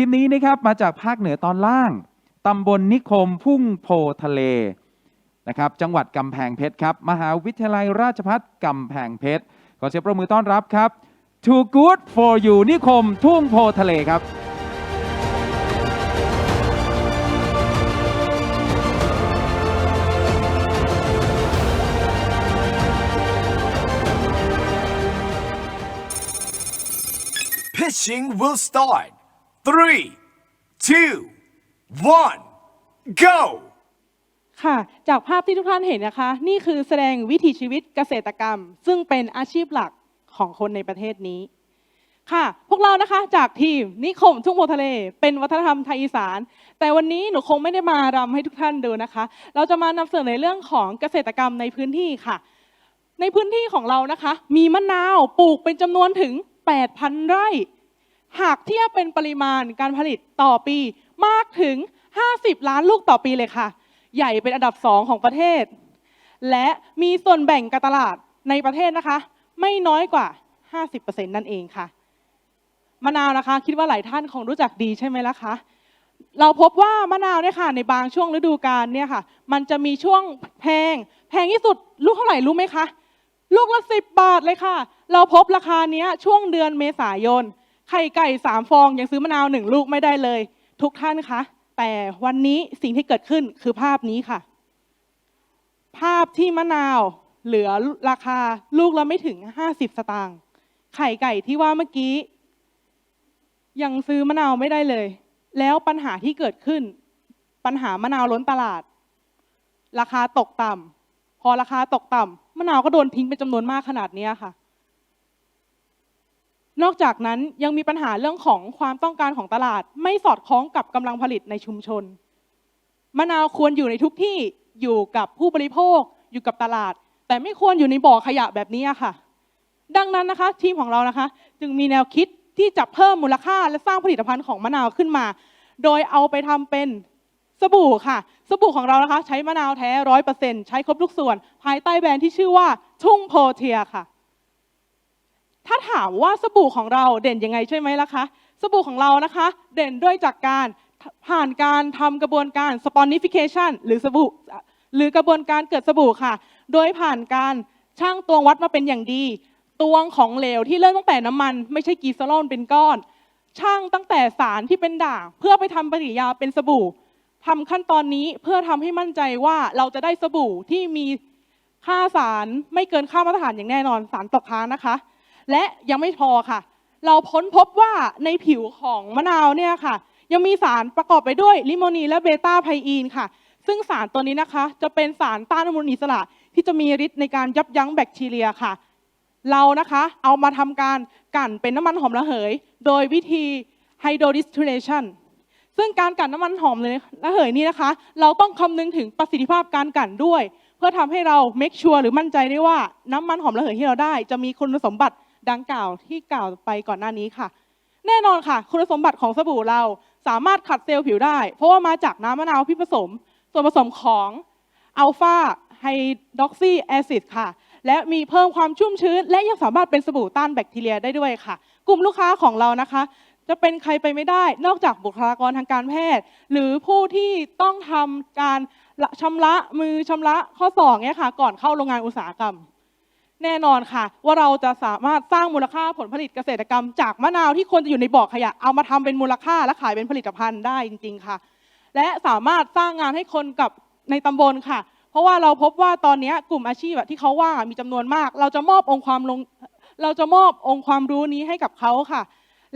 ทีมนี้นะครับมาจากภาคเหนือตอนล่าง ตำบลนิคมพุ่งโพทะเลนะครับจังหวัดกำแพงเพชรครับ มหาวิทยาลัยราชภัฏกำแพงเพชร ขอเสียงปรบมือต้อนรับครับ Too Good for You นิคมทุ่งโพทะเลครับ Pitching will start. Three, two, one, go! ค่ะ จากภาพที่ทุกท่านเห็นนะคะ นี่คือแสดงวิถีชีวิตเกษตรกรรม ซึ่งเป็นอาชีพหลักของคนในประเทศนี้ ค่ะ พวกเรานะคะจากทีมนิคมทุ่งโพทะเล เป็นวัฒนธรรมไทยอีสาน แต่วันนี้หนูคงไม่ได้มารำให้ทุกท่านดูนะคะ เราจะมานำเสนอในเรื่องของเกษตรกรรมในพื้นที่ค่ะ ในพื้นที่ของเรานะคะ มีมะนาวปลูกเป็นจำนวนถึง 8,000 ไร่ หากเทียบเป็นปริมาณการผลิตต่อปีมากถึง 50 ล้านลูกต่อปีเลยค่ะ ใหญ่เป็นอันดับสองของประเทศ และมีส่วนแบ่งการตลาดในประเทศนะคะ ไม่น้อยกว่า 50%นั่นเองค่ะ มะนาวนะคะ คิดว่าหลายท่านคงรู้จักดีใช่ไหมล่ะคะเราพบว่ามะนาวเนี่ยค่ะ ในบางช่วงฤดูกาลเนี่ยค่ะ มันจะมีช่วงแพง แพงที่สุดลูกเท่าไหร่รู้ไหมคะ ลูกละสิบบาทเลยค่ะ เราพบราคาเนี้ยช่วงเดือนเมษายน ไข่ไก่สามฟองยังซื้อมะนาวหนึ่งลูกไม่ได้เลย ทุกท่านคะ แต่วันนี้สิ่งที่เกิดขึ้นคือภาพนี้ค่ะ ภาพที่มะนาวเหลือราคาลูกละไม่ถึง 50 สตางค์ไข่ไก่ที่ว่าเมื่อกี้ ยังซื้อมะนาวไม่ได้เลย แล้วปัญหาที่เกิดขึ้น ปัญหามะนาวล้นตลาด ราคาตกต่ำพอราคาตกต่ำมะนาวก็โดนทิ้งเป็นจำนวนมากขนาดนี้ค่ะ นอกจากนั้นยังมีปัญหาเรื่องของความต้องการของตลาด ไม่สอดคล้องกับกำลังผลิตในชุมชน มะนาวควรอยู่ในทุกที่อยู่กับผู้บริโภค อยู่กับตลาด แต่ไม่ควรอยู่ในบ่อขยะแบบนี้ค่ะ ดังนั้นนะคะทีมของเรานะคะ จึงมีแนวคิดที่จะเพิ่มมูลค่าและสร้างผลิตภัณฑ์ของมะนาวขึ้นมา โดยเอาไปทำเป็นสบู่ค่ะ สบู่ของเรานะคะ ใช้มะนาวแท้ร้อยเปอร์เซ็นต์ใช้ครบทุกส่วน ภายใต้แบรนด์ที่ชื่อว่าทุ่งโพเทียค่ะามว่าสบู่ของเราเด่นยังไงใช่ไหมล่ะคะ สบู่ของเรานะคะ เด่นด้วยจากการผ่านการทำกระบวนการ sponification หรือสบู่หรือกระบวนการเกิดสบู่ค่ะ โดยผ่านการช่างตวงวัดมาเป็นอย่างดี ตวงของเหลวที่เริ่มตั้งแต่น้ำมัน ไม่ใช่กีซาลอนเป็นก้อน ช่างตั้งแต่สารที่เป็นด่าง เพื่อไปทำปฏิกิริยาเป็นสบู่ทำขั้นตอนนี้เพื่อทำให้มั่นใจว่าเราจะได้สบู่ที่มีค่าสารไม่เกินค่ามาตรฐานอย่างแน่นอนสารตกค้างนะคะ และยังไม่พอค่ะ เราพ้นพบว่าในผิวของมะนาวเนี่ยค่ะ ยังมีสารประกอบไปด้วยลิโมนีนและเบต้าไพอีนค่ะ ซึ่งสารตัวนี้นะคะ จะเป็นสารต้านอนุมูลอิสระ ที่จะมีฤทธิ์ในการยับยั้งแบคทีเรียค่ะ เรานะคะเอามาทำการกลั่นเป็นน้ำมันหอมระเหย โดยวิธี hydrodistillation ซึ่งการกลั่นน้ำมันหอมระเหยนี้นะคะ เราต้องคำนึงถึงประสิทธิภาพการกลั่นด้วย เพื่อทำให้เรา make sure หรือมั่นใจได้ว่าน้ำมันหอมระเหยที่เราได้ จะมีคุณสมบัติ ดังกล่าวที่กล่าวไปก่อนหน้านี้ค่ะ แน่นอนค่ะ คุณสมบัติของสบู่เราสามารถขัดเซลล์ผิวได้ เพราะว่ามาจากน้ำมะนาวที่ผสม ส่วนผสมของอัลฟาไฮดรอกซีแอซิดค่ะ และมีเพิ่มความชุ่มชื้น และยังสามารถเป็นสบู่ต้านแบคทีเรียได้ด้วยค่ะ กลุ่มลูกค้าของเรานะคะ จะเป็นใครไปไม่ได้นอกจากบุคลากรทางการแพทย์ หรือผู้ที่ต้องทำการชำระมือชำระข้อศอกเนี่ยค่ะ ก่อนเข้าโรงงานอุตสาหกรรม แน่นอนค่ะ ว่าเราจะสามารถสร้างมูลค่าผลผลิตเกษตรกรรม จากมะนาวที่ควรจะอยู่ในบ่อขยะเอามาทำเป็นมูลค่าและขายเป็นผลิตภัณฑ์ได้จริง ๆค่ะ และสามารถสร้างงานให้คนกับในตำบลค่ะ เพราะว่าเราพบว่าตอนนี้กลุ่มอาชีพที่เขาว่างมีจำนวนมาก เราจะมอบองค์ความลงเราจะมอบองค์ความรู้นี้ให้กับเขาค่ะ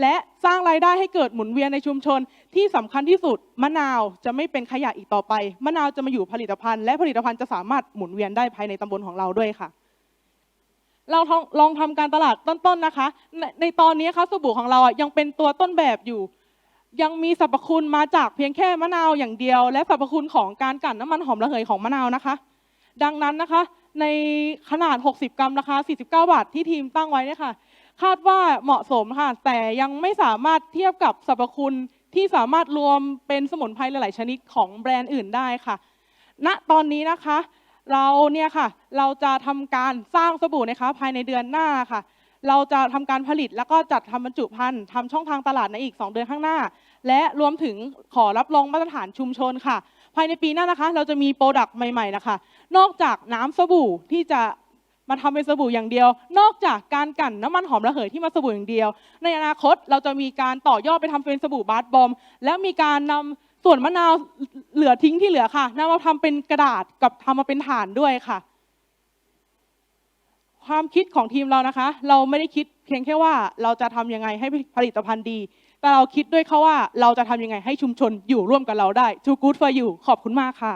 และสร้างรายได้ให้เกิดหมุนเวียนในชุมชน ที่สำคัญที่สุดมะนาวจะไม่เป็นขยะอีกต่อไปมะนาวจะมาอยู่ผลิตภัณฑ์และผลิตภัณฑ์จะสามารถหมุนเวียนได้ภายในตำบลของเราด้วยค่ะ เราลองลองทำการตลาดต้นๆนะคะในในตอนนี้ค่ะสบู่ของเราอะยังเป็นตัวต้นแบบอยู่ ยังมีสรรพคุณมาจากเพียงแค่มะนาวอย่างเดียว และสรรพคุณของการกลั่นน้ำมันหอมระเหยของมะนาวนะคะ ดังนั้นนะคะ ในขนาด 60 กรัมราคา 49 บาทที่ทีมตั้งไว้เนี่ยค่ะ คาดว่าเหมาะสมค่ะ แต่ยังไม่สามารถเทียบกับสรรพคุณที่สามารถรวมเป็นสมุนไพรหลายๆ ชนิดของแบรนด์อื่นได้ค่ะ ณตอนนี้นะคะ เราเนี่ยค่ะ เราจะทำการสร้างสบู่นะคะภายในเดือนหน้าค่ะ เราจะทำการผลิตแล้วก็จัดทำบรรจุภัณฑ์ทำช่องทางตลาดในอีก 2 เดือนข้างหน้า และรวมถึงขอรับรองมาตรฐานชุมชนค่ะ ภายในปีหน้านะคะ เราจะมีโปรดักต์ใหม่ๆนะคะ นอกจากน้ำสบู่ที่จะมาทำเป็นสบู่อย่างเดียว นอกจากการกั่นน้ำมันหอมระเหยที่มาสบู่อย่างเดียว ในอนาคตเราจะมีการต่อยอดไปทำเป็นสบู่บาสบอม และมีการนำ ส่วนมะนาวเหลือทิ้งที่เหลือค่ะนำมาทำเป็นกระดาษกับทำมาเป็นฐานด้วยค่ะ ความคิดของทีมเรานะคะ เราไม่ได้คิดเพียงแค่ว่าเราจะทำยังไงให้ผลิตภัณฑ์ดี แต่เราคิดด้วยค่ะว่าเราจะทำยังไงให้ชุมชนอยู่ร่วมกับเราได้ Too good for you ขอบคุณมากค่ะ